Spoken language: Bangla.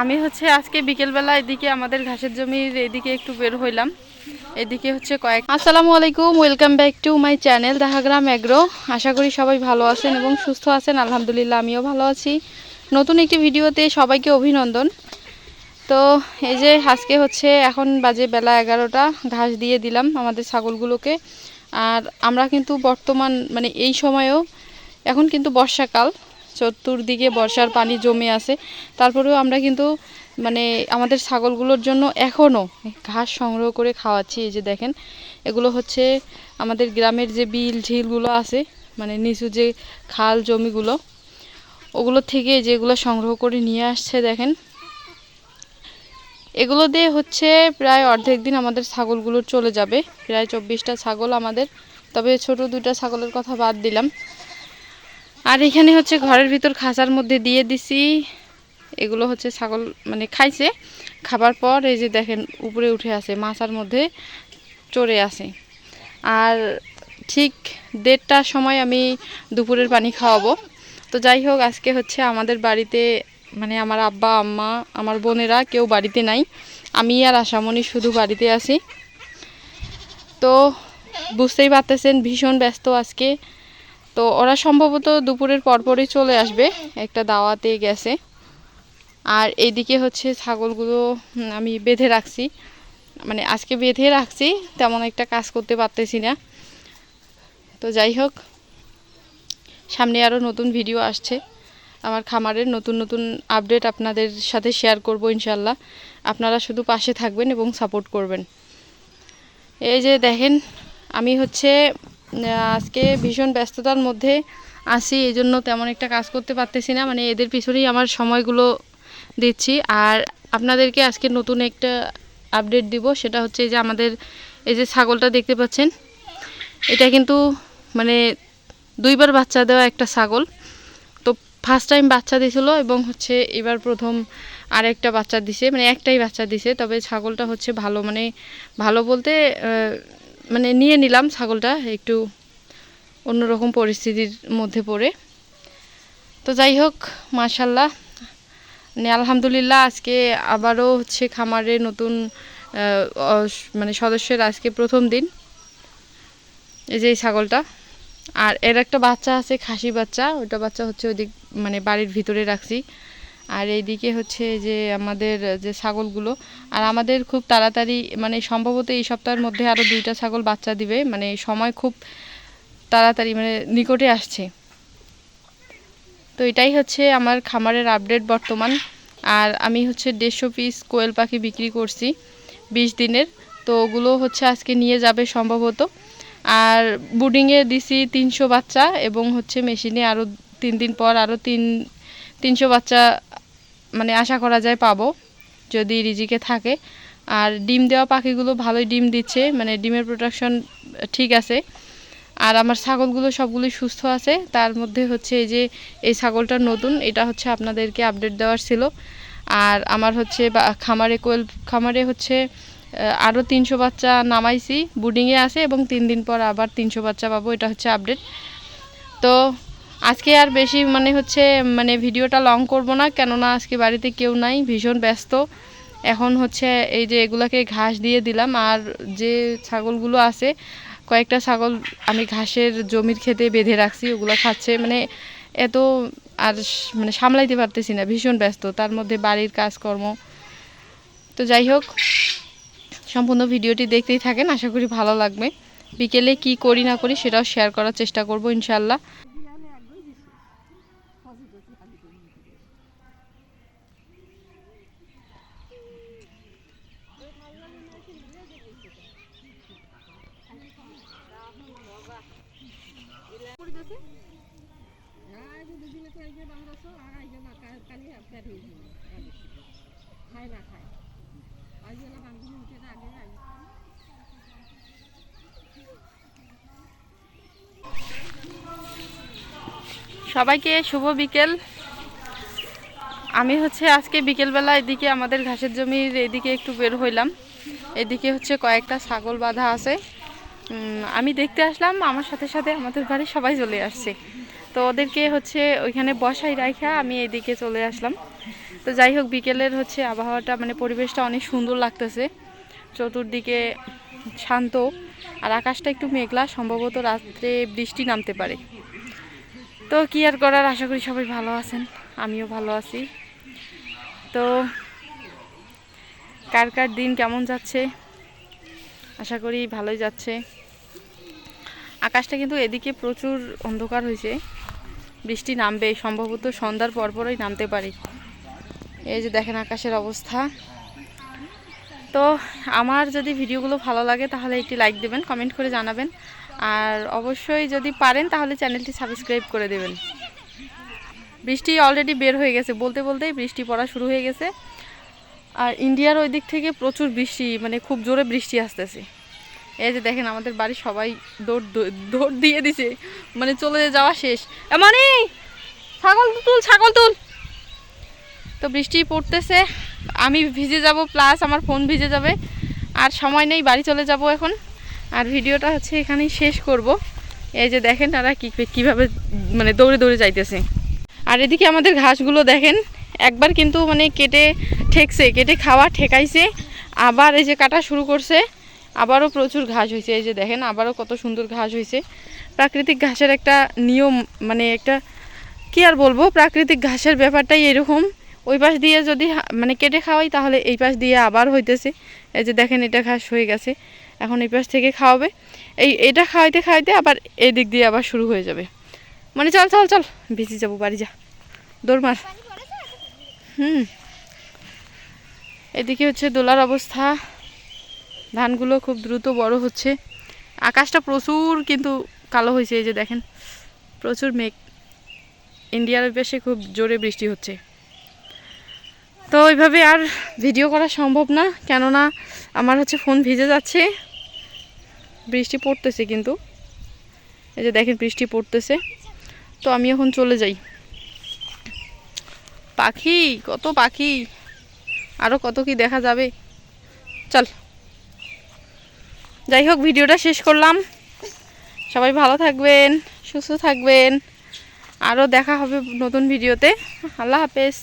আমি হচ্ছে আজকে বিকেলবেলা এদিকে আমাদের ঘাসের জমির এদিকে একটু বের হইলাম। এদিকে হচ্ছে কয়েক আসসালামু আলাইকুম, welcome back to my channel Dehagram agro আশা করি সবাই ভালো আছেন এবং সুস্থ আছেন। আলহামদুলিল্লাহ, আমিও ভালো আছি। নতুন একটি ভিডিওতে সবাইকে অভিনন্দন। তো এই যে আজকে হচ্ছে এখন বাজে বেলা এগারোটা, ঘাস দিয়ে দিলাম আমাদের ছাগলগুলোকে। আর আমরা কিন্তু বর্তমান মানে এই সময়েও এখন কিন্তু বর্ষাকাল। চতুর্দিকে বর্ষার পানি জমে আছে। তারপরেও আমরা কিন্তু মানে আমাদের ছাগলগুলোর জন্য এখনও ঘাস সংগ্রহ করে খাওয়াচ্ছি। এই যে দেখেন, এগুলো হচ্ছে আমাদের গ্রামের যে বিল ঝিলগুলো আছে মানে নিচু যে খাল জমিগুলো, ওগুলো থেকে যেগুলো সংগ্রহ করে নিয়ে আসছে দেখেন। এগুলো দিয়ে হচ্ছে প্রায় অর্ধেক দিন আমাদের ছাগলগুলো চলে যাবে। প্রায় চব্বিশটা ছাগল আমাদের, তবে ছোট দুইটা ছাগলের কথা বাদ দিলাম। আর এখানে হচ্ছে ঘরের ভিতর খাঁচার মধ্যে দিয়ে দিছি। এগুলো হচ্ছে ছাগল মানে খাইছে। খাবার পর এই যে দেখেন উপরে উঠে আছে, মাছার মধ্যে চড়ে আছে। আর ঠিক দেড়টার সময় আমি দুপুরের পানি খাওয়াবো। তো যাই হোক, আজকে হচ্ছে আমাদের বাড়িতে মানে আমার আব্বা, আম্মা, আমার বোনেরা কেউ বাড়িতে নাই। আমি আর আশামণি শুধু বাড়িতে আছি। তো বুঝতেই পারতেছেন, ভীষণ ব্যস্ত আজকে। তো ওরা সম্ভবত দুপুরের পরপরই চলে আসবে। একটা দাওয়াতে গেছে। আর এইদিকে হচ্ছে ছাগলগুলো আমি বেঁধে রাখছি। মানে আজকে বেঁধে রাখছি, তেমন একটা কাজ করতে পারতেছি না। তো যাই হোক, সামনে আরও নতুন ভিডিও আসছে। আমার খামারের নতুন নতুন আপডেট আপনাদের সাথে শেয়ার করব ইনশাল্লাহ আপনারা শুধু পাশে থাকবেন এবং সাপোর্ট করবেন। এই যে দেখেন, আমি হচ্ছে আজকে ভীষণ ব্যস্ততার মধ্যে আসি এই জন্য তেমন একটা কাজ করতে পারতেছি না মানে এদের পিছনেই আমার সময়গুলো দিচ্ছি। আর আপনাদেরকে আজকে নতুন একটা আপডেট দিব, সেটা হচ্ছে যে আমাদের এই যে ছাগলটা দেখতে পাচ্ছেন, এটা কিন্তু মানে দুইবার বাচ্চা দেওয়া একটা ছাগল। তো ফার্স্ট টাইম বাচ্চা দিছিল এবং হচ্ছে এবার প্রথম আরেকটা বাচ্চা দিছে মানে একটাই বাচ্চা দিছে, তবে ছাগলটা হচ্ছে ভালো মানে ভালো বলতে মানে নিয়ে নিলাম ছাগলটা, একটু অন্যরকম পরিস্থিতির মধ্যে পড়ে। তো যাই হোক মাশাল্লাহ মানে আলহামদুলিল্লাহ, আজকে আবারও হচ্ছে খামারে নতুন মানে সদস্যের আজকে প্রথম দিন। এই যে এই ছাগলটা। আর এর একটা বাচ্চা আছে, খাসি বাচ্চা। ওটা বাচ্চা হচ্ছে ওইদিক মানে বাড়ির ভিতরে রাখছি। আর এইদিকে হচ্ছে যে আমাদের, যে ছাগলগুলো, আর আমাদের খুব তাড়াতাড়ি মানে সম্ভবত এই সপ্তাহের মধ্যে আরও দুইটা ছাগল বাচ্চা দিবে মানে সময় খুব তাড়াতাড়ি মানে নিকটে আসছে। তো এটাই হচ্ছে আমার খামারের আপডেট বর্তমান। আর আমি হচ্ছে দেড়শো পিস কোয়েল পাখি বিক্রি করছি বিশ দিনের। তো ওগুলো হচ্ছে আজকে নিয়ে যাবে সম্ভবত। আর বুডিংয়ে দিছি তিনশো বাচ্চা এবং হচ্ছে মেশিনে আরও তিন দিন পর আরও তিন, তিনশো বাচ্চা মানে আশা করা যায় পাবো, যদি রিজিকে থাকে। আর ডিম দেওয়া পাখিগুলো ভালোই ডিম দিচ্ছে মানে ডিমের প্রোডাকশন ঠিক আছে। আর আমার ছাগলগুলো সবগুলোই সুস্থ আছে, তার মধ্যে হচ্ছে এই যে, এই ছাগলটা নতুন, এটা হচ্ছে আপনাদেরকে আপডেট দেওয়ার ছিল। আর আমার হচ্ছে খামারে কোয়েল, খামারে হচ্ছে আরও তিনশো বাচ্চা নামাইছি বুডিংয়ে আছে এবং তিন দিন পর আবার তিনশো বাচ্চা পাবো, এটা হচ্ছে আপডেট তো আজকে আর বেশি মানে হচ্ছে মানে ভিডিওটা লং করব না, কেননা আজকে বাড়িতে কেউ নাই, ভীষণ ব্যস্ত। এখন হচ্ছে এই যে এগুলাকে ঘাস দিয়ে দিলাম, আর যে ছাগলগুলো আছে, কয়েকটা ছাগল আমি ঘাসের জমির খেতে বেঁধে রাখছি, ওগুলো খাচ্ছে। মানে এত আর মানে সামলাইতে পারতেছি না, ভীষণ ব্যস্ত, তার মধ্যে বাড়ির কাজকর্ম। তো যাই হোক, সম্পূর্ণ ভিডিওটি দেখতেই থাকেন, আশা করি ভালো লাগবে। বিকেলে কি করি না করি সেটাও শেয়ার করার চেষ্টা করব ইনশাল্লাহ সবাইকে শুভ বিকেল। আমি হচ্ছে আজকে বিকেলবেলা এদিকে আমাদের ঘাসের জমির এদিকে একটু বের হইলাম। এদিকে হচ্ছে কয়েকটা ছাগল বাঁধা আছে। আমি দেখতে আসলাম, আমার সাথে সাথে আমাদের বাড়ি সবাই চলে আসছে। তো ওদেরকে হচ্ছে ওইখানে বসাই রাখা আমি এদিকে চলে আসলাম। তো যাই হোক, বিকেলের হচ্ছে আবহাওয়াটা মানে পরিবেশটা অনেক সুন্দর লাগতেছে। চতুর্দিকে শান্ত, আর আকাশটা একটু মেঘলা, সম্ভবত রাত্রে বৃষ্টি নামতে পারে। তো কি আর করার, আশা করি সবাই ভালো আছেন, আমিও ভালো আছি। তো কার কার দিন কেমন যাচ্ছে? আশা করি ভালোই যাচ্ছে। আকাশটা কিন্তু এদিকে প্রচুর অন্ধকার হয়েছে। বৃষ্টি নামবে, সম্ভবত সন্ধ্যার পরপরই নামতে পারে। এই যে দেখেন আকাশের অবস্থা। তো আমার যদি ভিডিওগুলো ভালো লাগে তাহলে একটি লাইক দেবেন কমেন্ট করে জানাবেন। আর অবশ্যই যদি পারেন তাহলে চ্যানেলটি সাবস্ক্রাইব করে দেবেন। বৃষ্টি অলরেডি বের হয়ে গেছে। বলতে বলতেই বৃষ্টি পড়া শুরু হয়ে গেছে। আর ইন্ডিয়ার ওই দিক থেকে প্রচুর বৃষ্টি মানে খুব জোরে বৃষ্টি আসতেছে। এই যে দেখেন আমাদের বাড়ির সবাই দৌড় দৌড় দিয়ে দিছে মানে চলে যাওয়া শেষ। মানে! ছাগল তুল ছাগল তুল! তো বৃষ্টি পড়তেছে, আমি ভিজে যাব, প্লাস আমার ফোন ভিজে যাবে, আর সময় নেই, বাড়ি চলে যাব এখন। আর ভিডিওটা হচ্ছে এখানেই শেষ করব। এই যে দেখেন তারা কী, কীভাবে মানে দৌড়ে দৌড়ে যাইতেছে। আর এদিকে আমাদের ঘাসগুলো দেখেন একবার কিন্তু মানে কেটে ঠেকছে, কেটে খাওয়া ঠেকাইছে, আবার এই যে কাটা শুরু করছে, আবারও প্রচুর ঘাস হয়েছে। এই যে দেখেন, আবারও কত সুন্দর ঘাস হয়েছে। প্রাকৃতিক ঘাসের একটা নিয়ম মানে একটা, কি আর বলব, প্রাকৃতিক ঘাসের ব্যাপারটাই এরকম। ওই পাশ দিয়ে যদি মানে কেটে খাওয়াই, তাহলে এই পাশ দিয়ে আবার হইতেছে। এই যে দেখেন, এটা ঘাস হয়ে গেছে। এখন এই পাশ থেকে খাওয়াবে। এই, এটা খাওয়াইতে খাওয়াইতে আবার এই দিক দিয়ে আবার শুরু হয়ে যাবে। মানে চল চল চল, ভিজে যাব, বাড়ি যা। দৌড় মার। হুম। এদিকে হচ্ছে দোলার অবস্থা। ধানগুলো খুব দ্রুত বড় হচ্ছে। আকাশটা প্রচুর কিন্তু কালো হয়েছে, এই যে দেখেন। প্রচুর মেঘ। ইন্ডিয়ার পাশে খুব জোরে বৃষ্টি হচ্ছে। তো ওইভাবে আর ভিডিও করা সম্ভব না, কেননা আমার হচ্ছে ফোন ভিজে যাচ্ছে। বৃষ্টি পড়তেছে কিন্তু। এই যে দেখেন বৃষ্টি পড়তেছে। তো আমি এখন চলে যাই। পাখি, কত পাখি। আরও কত কি দেখা যাবে। চল। যাই হোক, ভিডিওটা শেষ করলাম। সবাই ভালো থাকবেন, সুস্থ থাকবেন। আরও দেখা হবে নতুন ভিডিওতে। আল্লাহ হাফেজ।